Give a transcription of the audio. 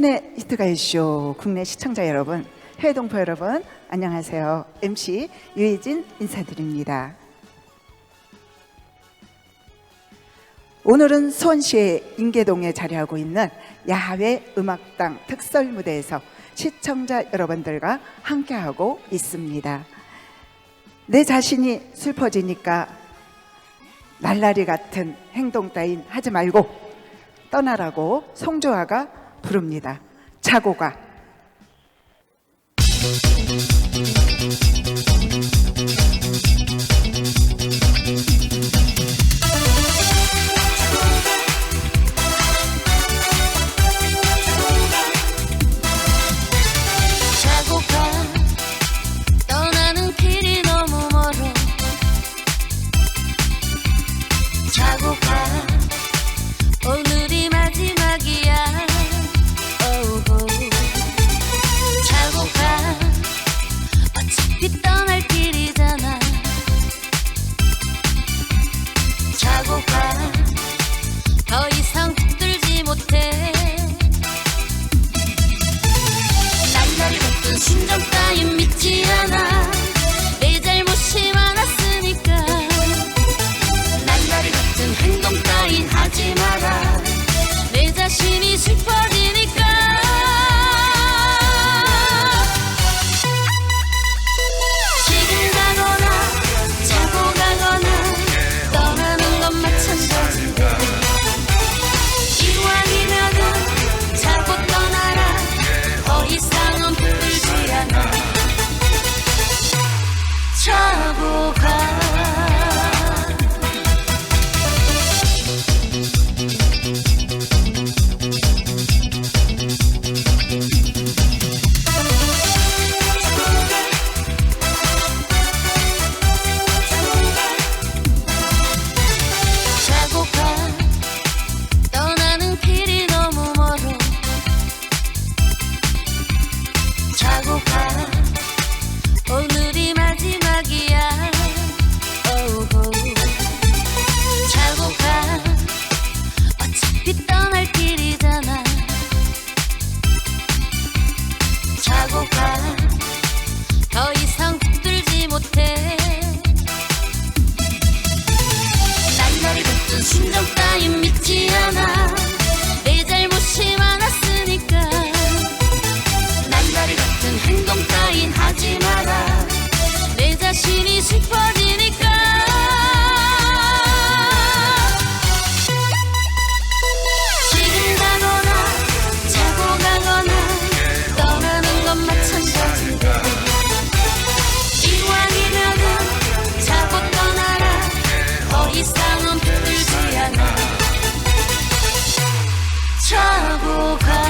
네, 히트가이쇼 국내 시청자 여러분, 해외 동포 여러분, 안녕하세요. MC 유혜진 인사드립니다. 오늘은 수원시의 인계동에 자리하고 있는 야외 음악당 특설 무대에서 시청자 여러분들과 함께하고 있습니다. 내 자신이 슬퍼지니까 날라리 같은 행동 따윈 하지 말고 떠나라고 송조아가 부릅니다. 차고가 심장 따윈 믿지 않아 Chicago crowd. pago para 不可。